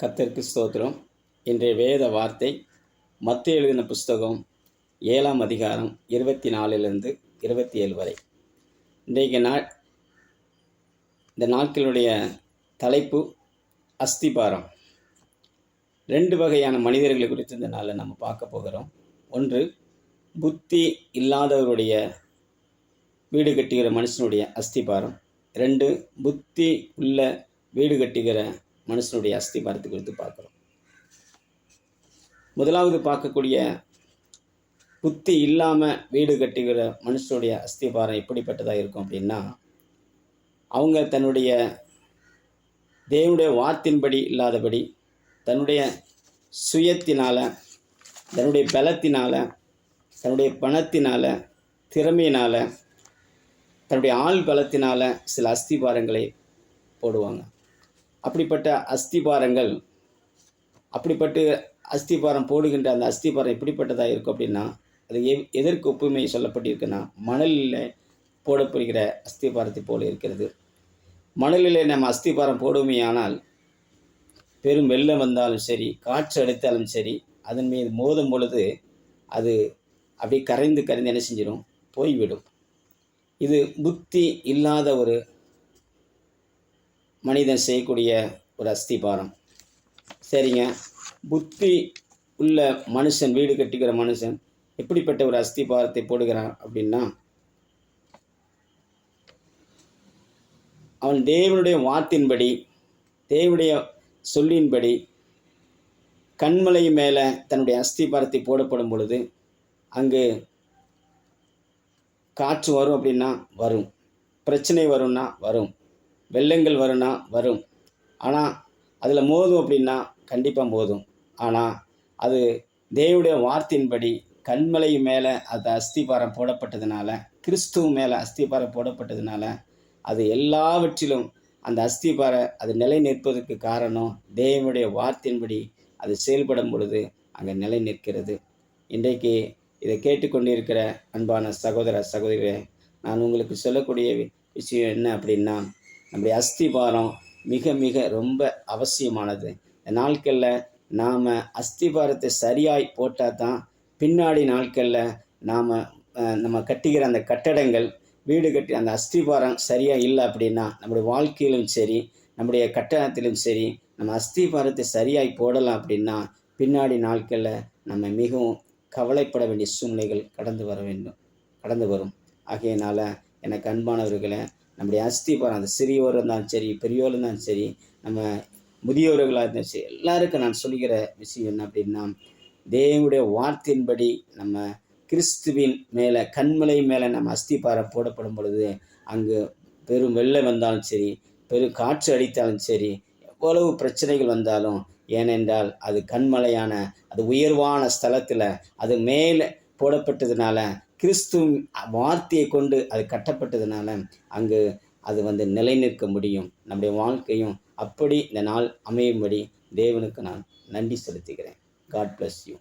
கத்தருக்கு ஸ்தோத்திரம். இன்றைய வேத வார்த்தை மத்திய எழுதின புஸ்தகம் ஏழாம் அதிகாரம் இருபத்தி நாலிலிருந்து இருபத்தி ஏழு வரை. இன்றைக்கு நாள் இந்த நாட்களுடைய தலைப்பு அஸ்திபாரம். ரெண்டு வகையான மனிதர்களை குறித்து இந்த நாளில் நம்ம பார்க்க போகிறோம். ஒன்று புத்தி இல்லாதவருடைய வீடு கட்டுகிற மனுஷனுடைய அஸ்திபாரம். ரெண்டு புத்தி உள்ள வீடு கட்டுகிற மனுஷனுடைய அஸ்திபாரத்தை குறித்து பார்க்குறோம். முதலாவது பார்க்கக்கூடிய புத்தி இல்லாமல் வீடு கட்டுகிற மனுஷனுடைய அஸ்திபாரம் எப்படிப்பட்டதாக இருக்கும் அப்படின்னா அவங்க தன்னுடைய தேவனுடைய வார்த்தின்படி இல்லாதபடி தன்னுடைய சுயத்தினால் தன்னுடைய பலத்தினால் தன்னுடைய பணத்தினால் திறமையினால் தன்னுடைய ஆள் பலத்தினால் சில அஸ்திபாரங்களை போடுவாங்க. அப்படிப்பட்ட அஸ்திபாரங்கள் அப்படிப்பட்டு அஸ்திபாரம் போடுகின்ற அந்த அஸ்திபாரம் எப்படிப்பட்டதாக இருக்கும் அப்படின்னா அது எ எதற்கு ஒப்புமை சொல்லப்பட்டிருக்குன்னா மணலில் போடப்படுகிற அஸ்திபாரத்தை போல இருக்கிறது. மணலில் நம்ம அஸ்திபாரம் போடுமையானால் பெரும் வெள்ளம் வந்தாலும் சரி காற்று அடித்தாலும் சரி அதன் மீது மோதும் பொழுது அது அப்படியே கரைந்து கரைந்து என்ன செஞ்சிடும்? போய்விடும். இது புத்தி இல்லாத ஒரு மனிதன் செய்யக்கூடிய ஒரு அஸ்திபாரம். சரிங்க. புத்தி உள்ள மனுஷன் வீடு கட்டிக்கிற மனுஷன் எப்படிப்பட்ட ஒரு அஸ்திபாரத்தை போடுகிறான் அப்படின்னா அவன் தேவனுடைய வார்த்தின்படி தேவனுடைய சொல்லின்படி கண்மலை மேலே தன்னுடைய அஸ்திபாரத்தை போடப்படும் பொழுது அங்கு காற்று வரும் அப்படின்னா வரும். பிரச்சனை வரும்னா வரும். வெள்ளங்கள் வரும்னா வரும். ஆனால் அதில் மோதும் அப்படின்னா கண்டிப்பாக மோதும். ஆனால் அது தேவனுடைய வார்த்தையின்படி கண்மலை மேலே அந்த அஸ்திபாரம் போடப்பட்டதுனால கிறிஸ்துவ மேலே அஸ்திபாரம் போடப்பட்டதுனால அது எல்லாவற்றிலும் அந்த அஸ்திபார அது நிலை நிற்பதற்கு காரணம் தேவனுடைய வார்த்தையின்படி அது செயல்படும் பொழுது அங்கே நிலை நிற்கிறது. இன்றைக்கு இதை கேட்டுக்கொண்டிருக்கிற அன்பான சகோதர சகோதரிகளே நான் உங்களுக்கு சொல்லக்கூடிய விஷயம் என்ன அப்படின்னா நம்முடைய அஸ்திபாரம் மிக மிக ரொம்ப அவசியமானது. இந்த நாட்களில் நாம் அஸ்திபாரத்தை சரியாய் போட்டால் தான் பின்னாடி நாட்களில் நாம் நம்ம கட்டுகிற அந்த கட்டடங்கள் வீடு கட்டி அந்த அஸ்திபாரம் சரியாக இல்லை அப்படின்னா நம்முடைய வாழ்க்கையிலும் சரி நம்முடைய கட்டணத்திலும் சரி நம்ம அஸ்திபாரத்தை சரியாய் போடலாம் அப்படின்னா பின்னாடி நாட்களில் நம்ம மிகவும் கவலைப்பட வேண்டிய சூழ்நிலைகள் கடந்து வர வேண்டும் கடந்து வரும். ஆகையினால் எனக்கு அன்பானவர்களை நம்முடைய அஸ்திபாரம் அந்த சிறியோர் இருந்தாலும் சரி பெரியோர் இருந்தாலும் சரி நம்ம முதியோர்களாக இருந்தாலும் சரி எல்லாருக்கும் நான் சொல்லுகிற விஷயம் என்ன அப்படின்னா தேவனுடைய வார்த்தையின்படி நம்ம கிறிஸ்துவின் மேலே கண்மலை மேலே நம்ம அஸ்திபாரம் போடப்படும் பொழுது அங்கு பெரும் வெள்ளம் வந்தாலும் சரி பெரும் காற்று அடித்தாலும் சரி எவ்வளவு பிரச்சனைகள் வந்தாலும் ஏனென்றால் அது கண்மலையான அது உயர்வான ஸ்தலத்தில் அது மேலே போடப்பட்டதுனால கிறிஸ்து வார்த்தையை கொண்டு அது கட்டப்பட்டதுனால அங்கு அது வந்து நிலை நிற்க முடியும். நம்முடைய வாழ்க்கையும் அப்படி இந்த நாள் அமையும்படி தேவனுக்கு நான் நன்றி செலுத்துகிறேன். God bless you